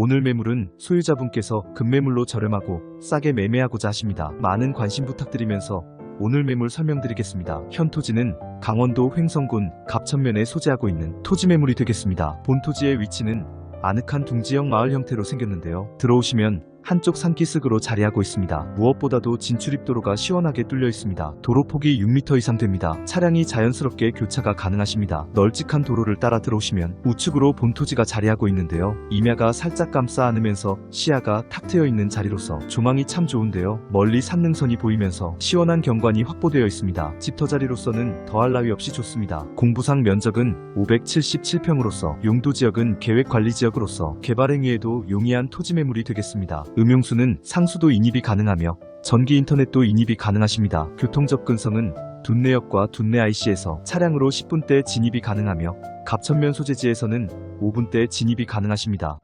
오늘 매물은 소유자분께서 급매물로 저렴하고 싸게 매매하고자 하십니다. 많은 관심 부탁드리면서 오늘 매물 설명드리겠습니다. 현 토지는 강원도 횡성군 갑천면에 소재하고 있는 토지 매물이 되겠습니다. 본 토지의 위치는 아늑한 둥지형 마을 형태로 생겼는데요. 들어오시면 한쪽 산기슭으로 자리하고 있습니다. 무엇보다도 진출입도로가 시원하게 뚫려 있습니다. 도로 폭이 6m 이상 됩니다. 차량이 자연스럽게 교차가 가능하십니다. 널찍한 도로를 따라 들어오시면 우측으로 본토지가 자리하고 있는데요. 임야가 살짝 감싸 안으면서 시야가 탁 트여 있는 자리로서 조망이 참 좋은데요. 멀리 산능선이 보이면서 시원한 경관이 확보되어 있습니다. 집터 자리로서는 더할 나위 없이 좋습니다. 공부상 면적은 577평으로서 용도 지역은 계획관리 지역으로서 개발 행위에도 용이한 토지 매물이 되겠습니다. 음용수는 상수도 인입이 가능하며 전기 인터넷도 인입이 가능하십니다. 교통 접근성은 둔내역과 둔내 IC에서 차량으로 10분대 진입이 가능하며 갑천면 소재지에서는 5분대 진입이 가능하십니다.